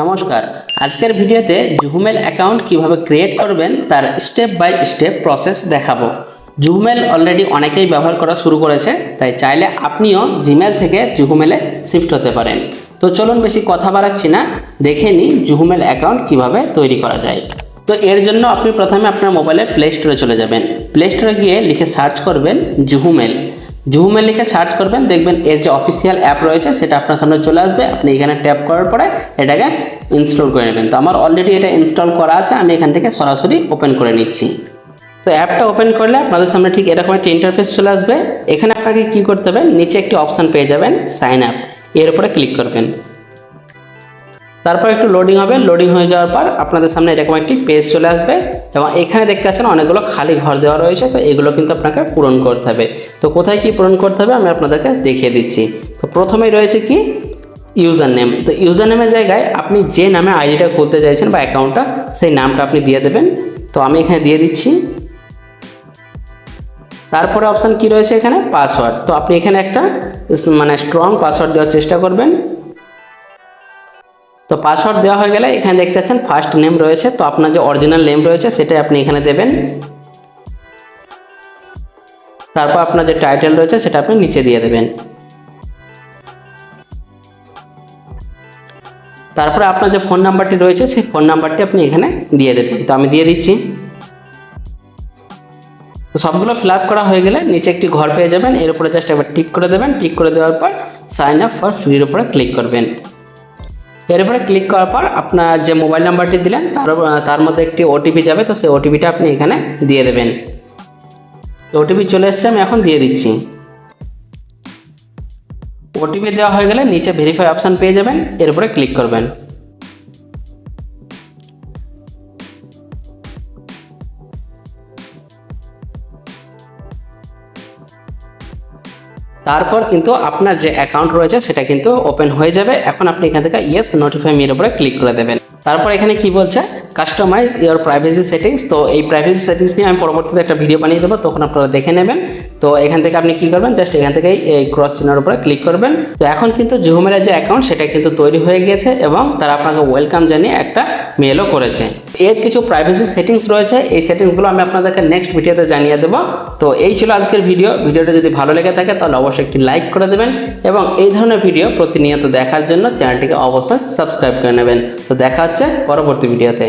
নমস্কার। আজকের ভিডিওতে জুহুমেল অ্যাকাউন্ট কীভাবে ক্রিয়েট করবেন তার স্টেপ বাই স্টেপ প্রসেস দেখাবো। জুহুমেল অলরেডি অনেকেই ব্যবহার করা শুরু করেছে, তাই চাইলে আপনিও জিমেল থেকে জুহুমেলে শিফট হতে পারেন। তো চলুন বেশি কথা বাড়াচ্ছি না, দেখে নিই জুহুমেল অ্যাকাউন্ট কীভাবে তৈরি করা যায়। তো এর জন্য আপনি প্রথমে আপনার মোবাইলে প্লে স্টোরে চলে যাবেন। প্লে স্টোরে গিয়ে লিখে সার্চ করবেন জুহুমেল। জুহুমেল লিখে সার্চ করবেন, দেখবেন এর যে অফিসিয়াল অ্যাপ রয়েছে, সেটা আপনার সামনে চলে আসবে। আপনি এখানে ট্যাপ করার পরে এটাকে ইনস্টল করে নেবেন। তো আমার অলরেডি এটা ইনস্টল করা আছে, আমি এখান থেকে সরাসরি ওপেন করে নিচ্ছি। তো অ্যাপটা ওপেন করলে আপনাদের সামনে ঠিক এরকম একটা ইন্টারফেস চলে আসবে। এখানে আপনাকে কি করতে হবে? নিচে একটি অপশান পেয়ে যাবেন সাইন আপ এর উপরে ক্লিক করবেন। তারপর একটু লোডিং হবে লোডিং হয়ে যাওয়ার পর আপনাদের সামনে এরকম একটি পেজ চলে আসবে এবং এখানে দেখতে পাচ্ছেন অনেকগুলো খালি ঘর দেওয়া রয়েছে, তো এগুলো কিন্তু আপনাকে পূরণ করতে হবে। তো কোথায় কি পূরণ করতে হবে আমি আপনাদেরকে দেখিয়ে দিচ্ছি। তো প্রথমেই রয়েছে কি? ইউজার নেম তো ইউজার নেমের জায়গায় আপনি যে নামে আইডিটা খুলতে চাইছেন বা অ্যাকাউন্টটা সেই নামটা আপনি দিয়ে দেবেন। তো আমি এখানে দিয়ে দিচ্ছি। তারপরে অপশান কি রয়েছে এখানে? পাসওয়ার্ড তো আপনি এখানে একটা মানে স্ট্রং পাসওয়ার্ড দেওয়ার চেষ্টা করবেন। তো পাসওয়ার্ড দেওয়া হয়ে গেলে এখানে দেখতে পাচ্ছেন ফার্স্ট নেম রয়েছে। তো আপনার যে অরিজিনাল নেম রয়েছে, সেটাই আপনি এখানে দেবেন। তারপর আপনার যে টাইটেল রয়েছে, সেটা আপনি নিচে দিয়ে দেবেন। তারপরে আপনার যে ফোন নাম্বারটি রয়েছে, সেই ফোন নাম্বারটি আপনি এখানে দিয়ে দেবেন। তো আমি দিয়ে দিচ্ছি। তো সবগুলো ফিল আপ করা হয়ে গেলে নিচে একটি ঘর পেয়ে যাবেন। এর উপরে জাস্ট একবার টিক করে দেবেন। টিক করে দেওয়ার পর সাইন আপ ফর ফ্রির উপরে ক্লিক করবেন। এরপরে ক্লিক করার পর আপনার যে মোবাইল নাম্বারটি দিলেন, তার তার মধ্যে একটি ওটিপি যাবে, তো সেই ওটিপিটা আপনি এখানে দিয়ে দেবেন। তো ওটিপি চলে এসছে, আমি এখন দিয়ে দিচ্ছি। ওটিপি দেওয়া হয়ে গেলে নিচে ভেরিফাই অপশান পেয়ে যাবেন, এরপরে ক্লিক করবেন। তারপর কিন্তু আপনার যে অ্যাকাউন্ট রয়েছে, সেটা কিন্তু ওপেন হয়ে যাবে। এখন আপনি এখান থেকে ইয়েস নোটিফাই মির উপরে ক্লিক করে দেবেন। তারপর এখানে কি বলছে? কাস্টমাইজ ইওর প্রাইভেসি সেটিংস তো এই প্রাইভেসি সেটিংস নিয়ে আমি পরবর্তীতে একটা ভিডিও বানিয়ে দেবো, তখন আপনারা দেখে নেবেন। তো এখান থেকে আপনি কি করবেন জাস্ট এখান থেকে এই ক্রস চিহ্নের উপরে ক্লিক করবেন। তো এখন কিন্তু জুহমের যে অ্যাকাউন্ট সেটা কিন্তু তৈরি হয়ে গিয়েছে এবং তারা আপনাকে ওয়েলকাম জানিয়ে একটা মেলও করেছে। এর কিছু প্রাইভেসি সেটিংস রয়েছে, এই সেটিংসগুলো আমি আপনাদেরকে নেক্সট ভিডিওতে জানিয়ে দেবো। তো এই ছিল আজকের ভিডিও ভিডিওটা যদি ভালো লেগে থাকে, তাহলে অবশ্যই একটি লাইক করে দেবেন এবং এই ধরনের ভিডিও প্রতিনিয়ত দেখার জন্য চ্যানেলটিকে অবশ্যই সাবস্ক্রাইব করে নেবেন। তো দেখা হচ্ছে পরবর্তী ভিডিওতে